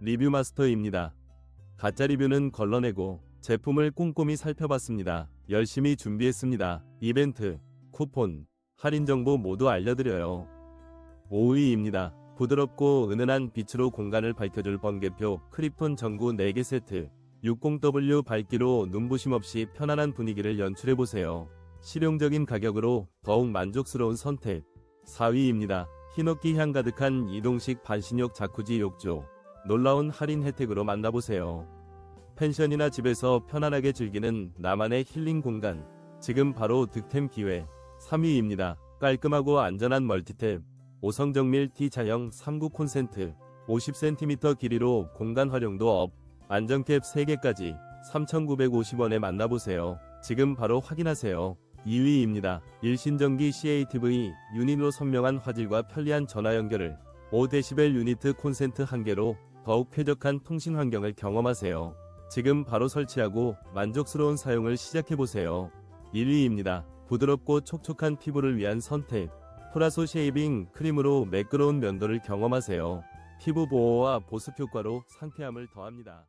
리뷰 마스터입니다. 가짜 리뷰는 걸러내고 제품을 꼼꼼히 살펴봤습니다. 열심히 준비했습니다. 이벤트, 쿠폰, 할인 정보 모두 알려드려요. 5위입니다. 부드럽고 은은한 빛으로 공간을 밝혀줄 번개표 크리폰 전구 4개 세트 60W 밝기로 눈부심 없이 편안한 분위기를 연출해보세요. 실용적인 가격으로 더욱 만족스러운 선택 4위입니다. 흰옥기 향 가득한 이동식 반신욕 자쿠지 욕조 놀라운 할인 혜택으로 만나보세요. 펜션이나 집에서 편안하게 즐기는 나만의 힐링 공간 지금 바로 득템 기회 3위입니다. 깔끔하고 안전한 멀티탭 5성 정밀 T 자형 39 콘센트 50cm 길이로 공간 활용도 업 안전캡 3개까지 3,950원에 만나보세요. 지금 바로 확인하세요. 2위입니다. 일신전기 CATV 유닛로 선명한 화질과 편리한 전화 연결을 5dB 유니트 콘센트 1개로 더욱 쾌적한 통신 환경을 경험하세요. 지금 바로 설치하고 만족스러운 사용을 시작해보세요. 1위입니다. 부드럽고 촉촉한 피부를 위한 선택. 프라소 쉐이빙 크림으로 매끄러운 면도를 경험하세요. 피부 보호와 보습 효과로 상쾌함을 더합니다.